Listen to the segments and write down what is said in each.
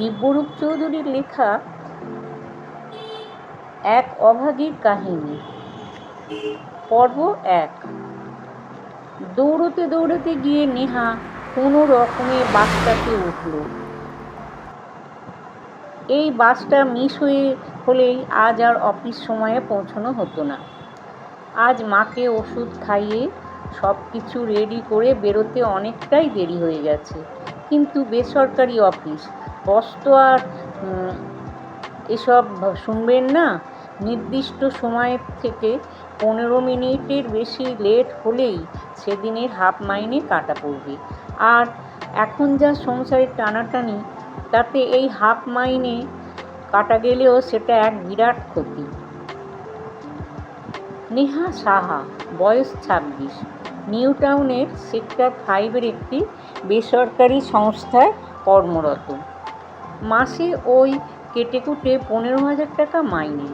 চৌধুরীর লেখা এক অভাগীর কাহিনী। পর্ব এক। দৌড়তে দৌড়তে গিয়ে নেহা কোনো রকমে বাসটাতে উঠল। এই বাসটা মিস হয়ে হলেই আজ আর অফিস সময়ে পৌঁছানো হতো না। আজ মাকে ওষুধ খাইয়ে সব কিছু রেডি করে বেরোতে অনেকটাই দেরি হয়ে গেছে। কিন্তু বেসরকারি অফিস বস আর এসব শুনবেন না। নির্দিষ্ট সময়ের থেকে পনেরো মিনিটের বেশি লেট হলেই সেদিনের হাফ মাইনে কাটা পড়বে। আর এখন যা সংসারের টানাটানি, তাতে এই হাফ মাইনে কাটা গেলেও সেটা এক বিরাট ক্ষতি। নেহা সাহা, বয়স ছাব্বিশ। নিউ টাউনের সেক্টর ফাইভের একটি বেসরকারি সংস্থায় কর্মরত। মাসে ওই কেটে কুটে পনেরো হাজার টাকা মাইনে।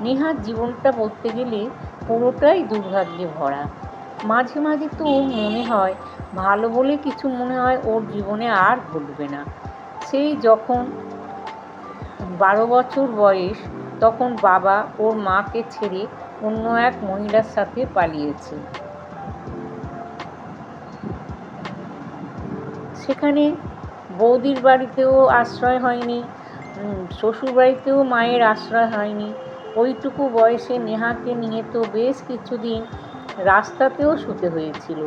নেহার জীবনটা বলতে গেলে পুরোটাই দুর্ভাগ্যে ভরা। মাঝে মাঝে তো মনে হয়, ভালো বলে কিছু মনে হয় ওর জীবনে আর ঘটবে না। সেই যখন বারো বছর বয়স, তখন বাবা ওর মাকে ছেড়ে অন্য এক মহিলার সাথে পালিয়েছে। সেখানে বৌদির বাড়িতেও আশ্রয় হয়নি উম, শ্বশুর বাড়িতেও মায়ের আশ্রয় হয়নি। ওইটুকু বয়সে নেহাকে নিয়ে তো বেশ কিছুদিন রাস্তাতেও শুতে হয়েছিল।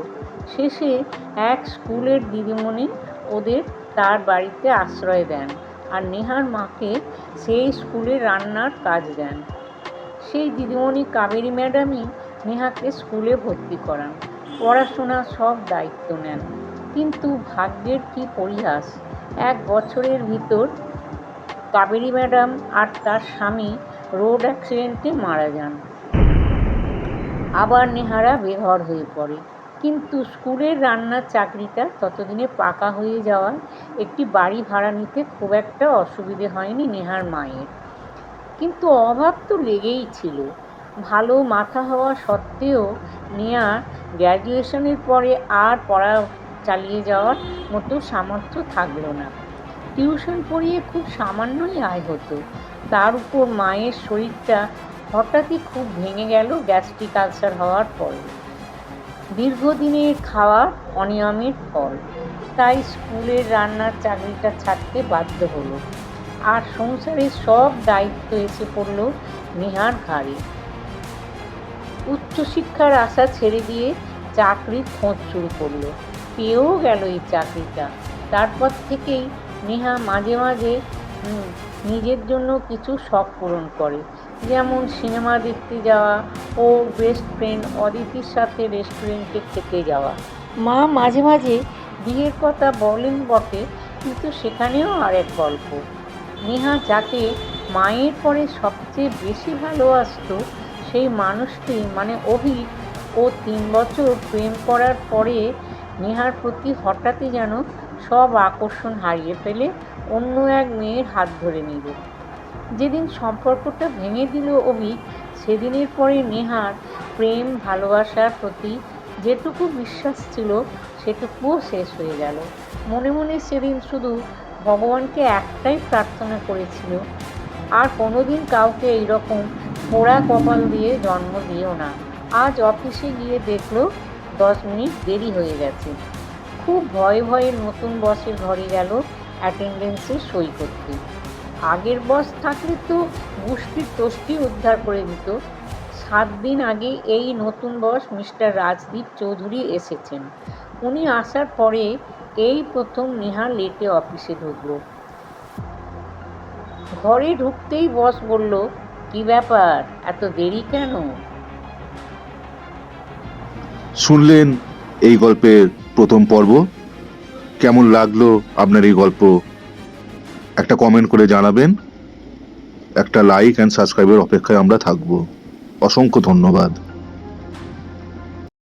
শেষে এক স্কুলের দিদিমণি ওদের তার বাড়িতে আশ্রয় দেন আর নেহার মাকে সেই স্কুলে রান্নার কাজ দেন। সেই দিদিমণি কাবেরী ম্যাডামই নেহাকে স্কুলে ভর্তি করান। পড়াশোনার সব দায়িত্ব নেন। কিন্তু ভাগ্যের কি পরিহাস? এক বছরের ভিতর কাবেরী ম্যাডাম আর তার স্বামী রোড অ্যাক্সিডেন্টে মারা যান। আবার নেহারা বেঘর হয়ে পড়ে। কিন্তু স্কুলের রান্নার চাকরিটা ততদিনে পাকা হয়ে যাওয়ায় একটি বাড়ি ভাড়া নিতে খুব একটা অসুবিধে হয়নি নেহার মায়ের। কিন্তু অভাব তো লেগেই ছিল। ভালো মাথা হওয়া সত্ত্বেও নেয়া গ্র্যাজুয়েশনের পরে আর পড়া চালিয়ে যাওয়ার মতো সামর্থ্য থাকল না। টিউশন পড়িয়ে খুব সামান্যই আয় হতো। তার উপর মায়ের শরীরটা হঠাৎই খুব ভেঙে গেল গ্যাস্ট্রিক আলসার হওয়ার পরে। দীর্ঘদিনের খাওয়া অনিয়মের ফল। তাই স্কুলের রান্নার চাকরিটা ছাড়তে বাধ্য হলো। আর সংসারের সব দায়িত্ব এসে পড়ল নেহার ঘাড়ে। উচ্চশিক্ষার আশা ছেড়ে দিয়ে চাকরির খোঁজ শুরু করল। পেয়েও গেল এই চাকরিটা। তারপর থেকেই নেহা মাঝে মাঝে নিজের জন্য কিছু শখ পূরণ করে। যেমন সিনেমা দেখতে যাওয়া ও বেস্ট ফ্রেন্ড অদিতির সাথে রেস্টুরেন্টে খেতে যাওয়া। মা মাঝে মাঝে বিয়ের কথা বলেন বটে, কিন্তু সেখানেও আরেক গল্প। নেহা যাকে মায়ের পরে সবচেয়ে বেশি ভালোবাসতো, সেই মানুষটি মানে অভি ও তিন বছর প্রেম করার পরে নেহার প্রতি হঠাৎই যেন সব আকর্ষণ হারিয়ে ফেলে, অন্য এক মেয়ের হাত ধরে নিল। যেদিন সম্পর্কটা ভেঙে দিল অভি, সেদিনের পরে নেহার প্রেম, ভালোবাসার প্রতি যেটুকু বিশ্বাস ছিল, সেটুকুও শেষ হয়ে গেল। মনে মনে সেদিন শুধু ভগবানকে একটাই প্রার্থনা করেছিল, আর কোনোদিন কাউকে এইরকম পোড়া কপাল দিয়ে জন্ম দিও না। আজ অফিসে গিয়ে দেখল দশ মিনিট দেরি হয়ে গেছে। খুব ভয়ে ভয়ে নতুন বসের ঘরে গেল অ্যাটেন্ডেন্সে সই করতে। আগের বস থাকলে তো মুষ্টির তোষ্টি উদ্ধার করে দিত। সাত দিন আগে এই নতুন বস মিস্টার রাজদীপ চৌধুরী এসেছেন। উনি আসার পরে এই প্রথম নেহা লেটে অফিসে ঢুকলো। ঘরে ঢুকতেই বস বলল, কি ব্যাপার? এত দেরি কেন? শুনলেন এই গল্পের প্রথম পর্ব? কেমন লাগল আপনার এই গল্প? একটা কমেন্ট করে জানাবেন। একটা লাইক অ্যান্ড সাবস্ক্রাইবের অপেক্ষায় আমরা থাকব। অসংখ্য ধন্যবাদ।